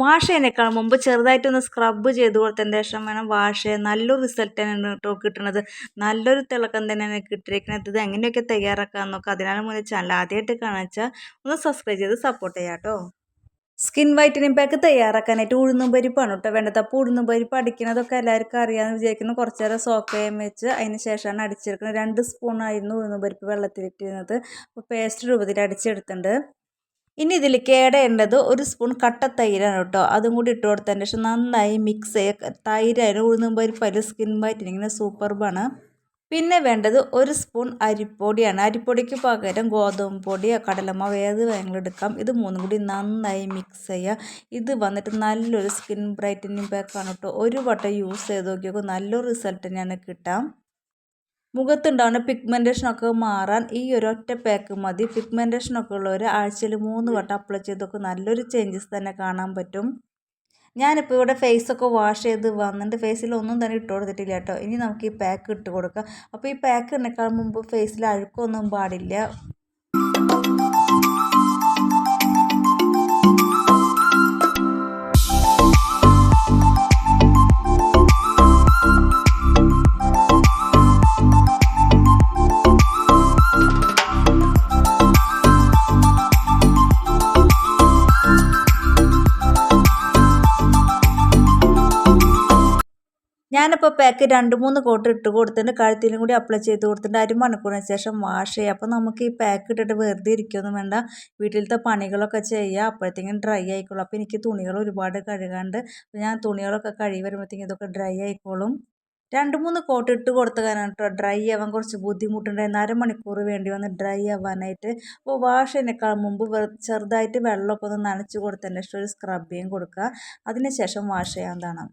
Wash ചെയ്യുന്നേക്കാൾ മുമ്പ് ചെറുതായിട്ട് ഒന്ന് സ്ക്രബ്ബ് ചെയ്ത് കൊടുത്തതിന് ശേഷം വേണം വാഷ് ചെയ്യാൻ. നല്ലൊരു റിസൾട്ട് തന്നെയാണ് കേട്ടോ കിട്ടുന്നത്. നല്ലൊരു തിളക്കം തന്നെയാണ് കിട്ടിയിരിക്കുന്നത്. ഇത് എങ്ങനെയൊക്കെ തയ്യാറാക്കാൻ നോക്കുക അതിനാണ് മുന്നേ ചാനൽ ആദ്യമായിട്ട് കാണിച്ചാൽ ഒന്ന് സബ്സ്ക്രൈബ് ചെയ്ത് സപ്പോർട്ട് ചെയ്യാം കേട്ടോ. സ്കിൻ വൈറ്റനിങ് പാക്ക് തയ്യാറാക്കാനായിട്ട് ഉഴുന്നും പരിപ്പാണ് കേട്ടോ വേണ്ടത്. അപ്പോൾ ഉഴുന്നും പരിപ്പ് അടിക്കുന്നതൊക്കെ എല്ലാവർക്കും അറിയാമെന്ന് വിചാരിക്കുന്നു. കുറച്ച് നേരം സോക്ക് വെച്ച് അതിന് ശേഷമാണ് അടിച്ചെടുക്കുന്നത്. രണ്ട് സ്പൂണായിരുന്നു ഉഴുന്നും പരിപ്പ് വെള്ളത്തിലിട്ടിരുന്നത്. അപ്പോൾ പേസ്റ്റ് രൂപത്തിൽ അടിച്ചെടുത്തിട്ടുണ്ട്. ഇനി ഇതിൽ കേടേണ്ടത് ഒരു സ്പൂൺ കട്ട തൈരാണ് കേട്ടോ. അതും കൂടി ഇട്ട് കൊടുത്തതിന് ശേഷം നന്നായി മിക്സ് ചെയ്യുക തൈരായാലും ഒരു പല സ്കിൻ വൈറ്റനിങ്ങിന് സൂപ്പർബാണ് പിന്നെ വേണ്ടത് ഒരു സ്പൂൺ അരിപ്പൊടിയാണ്. അരിപ്പൊടിക്ക് പകരം ഗോതമ്പ് പൊടി കടലമാവ് ഏത് വേണമെങ്കിലും എടുക്കാം. ഇത് മൂന്നും കൂടി നന്നായി മിക്സ് ചെയ്യുക ഇത് വന്നിട്ട് നല്ലൊരു സ്കിൻ ബ്രൈറ്റനിങ് പാക്കാണ് കേട്ടോ. ഒരു വട്ടം യൂസ് ചെയ്ത് നോക്കിയൊക്കെ നല്ലൊരു റിസൾട്ട് തന്നെയാണ് കിട്ടാം. മുഖത്തുണ്ടാകുന്ന പിഗ്മെന്റേഷനൊക്കെ മാറാൻ ഈ ഒരു ഒറ്റ പാക്ക് മതി. പിഗ്മെന്റേഷനൊക്കെ ഉള്ളവർ ആഴ്ചയിൽ മൂന്ന് വട്ടം അപ്ലൈ ചെയ്തൊക്കെ നല്ലൊരു ചേഞ്ചസ് തന്നെ കാണാൻ പറ്റും. ഞാനിപ്പോൾ ഇവിടെ ഫേസൊക്കെ വാഷ് ചെയ്ത് വന്നിട്ട് ഫേസിൽ ഒന്നും തന്നെ ഇട്ട് കൊടുത്തിട്ടില്ല കേട്ടോ. ഇനി നമുക്ക് ഈ പാക്ക് ഇട്ട് കൊടുക്കാം. അപ്പോൾ ഈ പാക്ക് ഇടേക്കാൾ മുമ്പ് ഫേസിൽ അഴുക്കൊന്നും പാടില്ല. ഞാനിപ്പോൾ പാക്ക് രണ്ട് മൂന്ന് കോട്ട് ഇട്ട് കൊടുത്തിട്ട് കഴുത്തിലും കൂടി അപ്ലൈ ചെയ്ത് കൊടുത്തിട്ട് അരമണിക്കൂറിന് ശേഷം വാഷ് ചെയ്യുക അപ്പോൾ നമുക്ക് ഈ പാക്ക് ഇട്ടിട്ട് വെറുതെ ഇരിക്കുകയൊന്നും വേണ്ട. വീട്ടിലത്തെ പണികളൊക്കെ ചെയ്യുക അപ്പോഴത്തേക്കും ഡ്രൈ ആയിക്കോളും. അപ്പോൾ എനിക്ക് തുണികൾ ഒരുപാട് കഴുകാണ്ട് ഞാൻ തുണികളൊക്കെ കഴുകി വരുമ്പോഴത്തേക്കും ഇതൊക്കെ ഡ്രൈ ആയിക്കോളും. രണ്ട് മൂന്ന് കോട്ട് ഇട്ട് കൊടുത്ത കാരണം കേട്ടോ ഡ്രൈ ആവാൻ കുറച്ച് ബുദ്ധിമുട്ടുണ്ടായിരുന്നു അരമണിക്കൂർ വേണ്ടി വന്ന് ഡ്രൈ ആവാനായിട്ട് അപ്പോൾ വാഷ് ചെയ്യുന്നേക്കാൾ മുമ്പ് ചെറുതായിട്ട് വെള്ളമൊക്കെ ഒന്ന് നനച്ച് കൊടുത്തതിന്റെ ഒരു സ്ക്രബ് ചെയ്യും കൊടുക്കുക. അതിന് ശേഷം വാഷ് ചെയ്യാവുന്നതാണ്.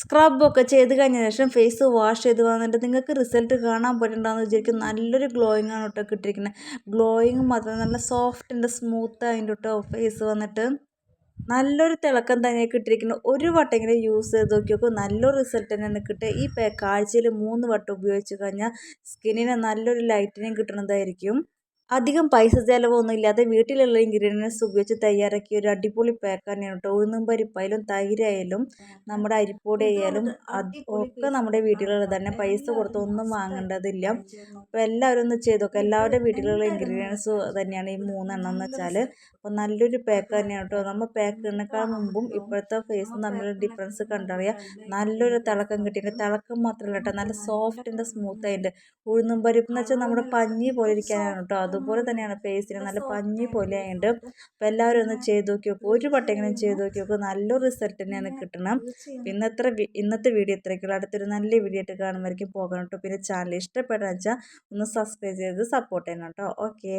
സ്ക്രബൊക്കെ ചെയ്ത് കഴിഞ്ഞ ശേഷം ഫേസ് വാഷ് ചെയ്ത് വന്നിട്ട് നിങ്ങൾക്ക് റിസൾട്ട് കാണാൻ പറ്റുന്നുണ്ടാകുന്ന വിചാരിക്കും. നല്ലൊരു ഗ്ലോയിങ് ആണ് കേട്ടോ കിട്ടിയിരിക്കുന്നത്. ഗ്ലോയിങ് മാത്രം നല്ല സോഫ്റ്റ് ആൻഡ് സ്മൂത്ത് ആയിട്ട് കേട്ടോ ഫേസ് വന്നിട്ട്. നല്ലൊരു തിളക്കം തന്നെ കിട്ടിയിരിക്കുന്നു. ഒരു വട്ടെങ്കിലും യൂസ് ചെയ്ത് നോക്കിയപ്പോൾ നല്ലൊരു റിസൾട്ട് തന്നെയാണ് കിട്ടുക ഈ പാക്ക് ആഴ്ചയിൽ മൂന്ന് വട്ടം ഉപയോഗിച്ച് കഴിഞ്ഞാൽ സ്കിന്നിന് നല്ലൊരു ലൈറ്റനിങ് കിട്ടുന്നതായിരിക്കും. അധികം പൈസ ചിലവൊന്നും ഇല്ലാതെ വീട്ടിലുള്ള ഇൻഗ്രീഡിയൻസ് ഉപയോഗിച്ച് തയ്യാറാക്കിയ ഒരു അടിപൊളി പാക്ക് തന്നെയാണ് കേട്ടോ ഉഴുന്നും പരിപ്പായാലും തൈരായാലും നമ്മുടെ അരിപ്പൊടി ആയാലും അത് ഒക്കെ നമ്മുടെ വീട്ടിലുള്ളത് തന്നെ. പൈസ കൊടുത്ത് ഒന്നും വാങ്ങേണ്ടതില്ല. അപ്പോൾ എല്ലാവരും ഒന്ന് ചെയ്ത് നോക്കുക എല്ലാവരുടെ വീട്ടിലുള്ള ഇൻഗ്രീഡിയൻസ് തന്നെയാണ് ഈ മൂന്നെണ്ണം എന്ന് വെച്ചാൽ അപ്പോൾ നല്ലൊരു പാക്ക് തന്നെയാണ് കേട്ടോ നമ്മൾ പാക്കിനേക്കാൾ മുമ്പും ഇപ്പോഴത്തെ ഫേസും തമ്മിലുള്ള ഡിഫറൻസ് കണ്ടറിയാം. നല്ലൊരു തിളക്കം കിട്ടിയിട്ടുണ്ട്. തിളക്കം മാത്രമല്ല കേട്ടോ നല്ല സോഫ്റ്റ് ആൻഡ് സ്മൂത്ത് ആയിട്ട്. ഉഴുന്നും പരിപ്പ് എന്ന് വെച്ചാൽ നമ്മുടെ പഞ്ഞി പോലെ ഇരിക്കാനാണ് കേട്ടോ അത് അതുപോലെ തന്നെയാണ് ഫേസിന് നല്ല പഞ്ഞി പോലെ ആയിട്ട് അപ്പോൾ എല്ലാവരും ഒന്ന് ചെയ്ത് നോക്കി നോക്കും. ഒരു വട്ടെങ്കിലും ചെയ്ത് നോക്കി. നോക്കും നല്ലൊരു റിസൾട്ട് തന്നെയാണ് കിട്ടണം. ഇന്നത്തെ ഇന്നത്തെ വീഡിയോ ഇത്രയ്ക്കുള്ള അടുത്തൊരു നല്ല വീഡിയോ ആയിട്ട് കാണുമായിരിക്കും. പോകണം കേട്ടോ പിന്നെ ചാനൽ ഇഷ്ടപ്പെടാന്ന് വെച്ചാൽ ഒന്ന് സബ്സ്ക്രൈബ് ചെയ്ത് സപ്പോർട്ട് ചെയ്യണം കേട്ടോ ഓക്കേ